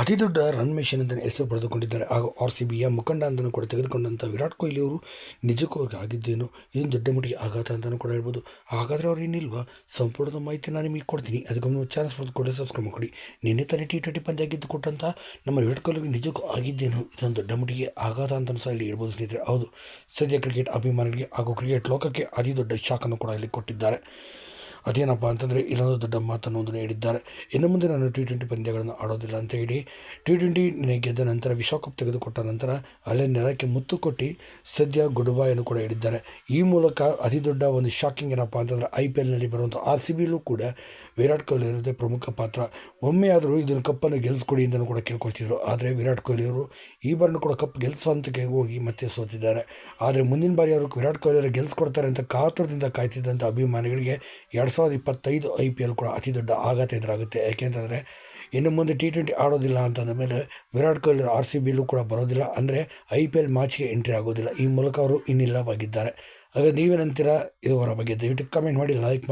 ಅತಿ ದೊಡ್ಡ run mission ಅಂತ ಹೆಸರು ಪಡೆದುಕೊಂಡಿದ್ದಾರೆ. ಹಾಗೂ ಆರ್ ಸಿ ಬಿಯ ಮುಖಂಡ ಅಂತಲೂ ಕೂಡ ತೆಗೆದುಕೊಂಡಂಥ ವಿರಾಟ್ ಕೊಹ್ಲಿ ಅವರು ನಿಜಕ್ಕೂ ಅವ್ರಿಗೆ ಆಗಿದ್ದೇನು ಇದೊಂದು ದೊಡ್ಡ ಮಟ್ಟಿಗೆ ಆಘಾತ ಅಂತಲೂ ಕೂಡ ಹೇಳ್ಬೋದು. ಹಾಗಾದರೆ ಅವ್ರು ಏನಿಲ್ವಾ? ಸಂಪೂರ್ಣ ಮಾಹಿತಿ ನಾನು ನಿಮಗೆ ಕೊಡ್ತೀನಿ. ಅದಕ್ಕೆ ಒಂದು ಚಾನ್ಸ್ ಬರೆದು ಕೊಡಿ ಸಬ್ಸ್ಕ್ರೈಬ್ ಮಾಡಿ. ನಿನ್ನೆ ತಾನೇ ಟಿ ಟ್ವೆಂಟಿ ಪಂದ್ಯ ಗೆದ್ದು ಕೊಟ್ಟಂಥ ನಮ್ಮ ವಿರಾಟ್ ಕೊಹ್ಲಿಗೆ ನಿಜಕ್ಕೂ ಆಗಿದ್ದೇನು, ಇದೊಂದು ದೊಡ್ಡ ಮಟ್ಟಿಗೆ ಆಘಾತ ಅಂತಲೂ ಸಹ ಇಲ್ಲಿ ಹೇಳ್ಬೋದು ಸ್ನೇಹಿತರೆ. ಹೌದು, ಸದ್ಯ ಕ್ರಿಕೆಟ್ ಅಭಿಮಾನಿಗಳಿಗೆ ಹಾಗೂ ಕ್ರಿಕೆಟ್ ಲೋಕಕ್ಕೆ ಅತಿ ದೊಡ್ಡ ಶಾಕನ್ನು ಕೂಡ ಇಲ್ಲಿ ಕೊಟ್ಟಿದ್ದಾರೆ. ಅದೇನಪ್ಪ ಅಂತಂದರೆ ಇಲ್ಲೊಂದು ದೊಡ್ಡ ಮಾತನ್ನು ಒಂದು ನೀಡಿದ್ದಾರೆ ಇನ್ನು ಮುಂದೆ ನಾನು ಟಿ ಟ್ವೆಂಟಿ ಪಂದ್ಯಗಳನ್ನು ಆಡೋದಿಲ್ಲ ಅಂತ ಹೇಳಿ ಟಿ ಟ್ವೆಂಟಿ ಗೆದ್ದ ನಂತರ ವಿಶ್ವಕಪ್ ತೆಗೆದುಕೊಟ್ಟ ನಂತರ ಅಲ್ಲೇ ನೆಲಕ್ಕೆ ಮುತ್ತು ಕೊಟ್ಟು ಸದ್ಯ ಗುಡುಬಾಯನ್ನು ಕೂಡ ಹೇಳಿದ್ದಾರೆ. ಈ ಮೂಲಕ ಅತಿ ದೊಡ್ಡ ಒಂದು ಶಾಕಿಂಗ್ ಏನಪ್ಪ ಅಂತಂದರೆ ಐ ಪಿ ಎಲ್ನಲ್ಲಿ ಬರುವಂಥ ಆರ್ ಸಿ ಬಿಲೂ ಕೂಡ ವಿರಾಟ್ ಕೊಹ್ಲಿ ಇರೋದೇ ಪ್ರಮುಖ ಪಾತ್ರ. ಒಮ್ಮೆಯಾದರೂ ಇದನ್ನು ಕಪ್ಪನ್ನು ಗೆಲ್ಲಿಸ್ಕೊಡಿ ಅಂತಲೂ ಕೂಡ ಕೇಳ್ಕೊಳ್ತಿದ್ರು. ಆದರೆ ವಿರಾಟ್ ಕೊಹ್ಲಿ ಅವರು ಈ ಬಾರನ್ನು ಕೂಡ ಕಪ್ ಗೆಲ್ಲಿಸುವಂತಕ್ಕೆ ಹೋಗಿ ಮತ್ತೆ ಸೋತಿದ್ದಾರೆ. ಆದರೆ ಮುಂದಿನ ಬಾರಿ ಅವರು ವಿರಾಟ್ ಕೊಹ್ಲಿ ಅವರು ಗೆಲ್ಲಿಸ್ಕೊಡ್ತಾರೆ ಅಂತ ಕಾತುರದಿಂದ ಕಾಯ್ತಿದ್ದಂಥ ಅಭಿಮಾನಿಗಳಿಗೆ ಎರಡು ಸಾವಿರದ ಇಪ್ಪತ್ತೈದು ಐ ಪಿ ಎಲ್ ಕೂಡ ಅತಿ ದೊಡ್ಡ ಆಘಾತ ಎದುರಾಗುತ್ತೆ. ಯಾಕೆಂತಂದರೆ, ಇನ್ನು ಮುಂದೆ ಟಿ ಟ್ವೆಂಟಿ ಆಡೋದಿಲ್ಲ ಅಂತಂದ ಮೇಲೆ ವಿರಾಟ್ ಕೊಹ್ಲಿ ಆರ್ ಸಿ ಬಿಲೂ ಕೂಡ ಬರೋದಿಲ್ಲ. ಅಂದರೆ ಐ ಪಿ ಎಲ್ ಮ್ಯಾಚ್ಗೆ ಎಂಟ್ರಿ ಆಗೋದಿಲ್ಲ. ಈ ಮೂಲಕ ಅವರು ಇನ್ನಿಲ್ಲವಾಗಿದ್ದಾರೆ. ಹಾಗಾಗಿ ನೀವೇನಂತೀರಾ ಅವರ ಬಗ್ಗೆ ದಯವಿಟ್ಟು ಕಮೆಂಟ್ ಮಾಡಿ ಲೈಕ್ ಮಾಡಿ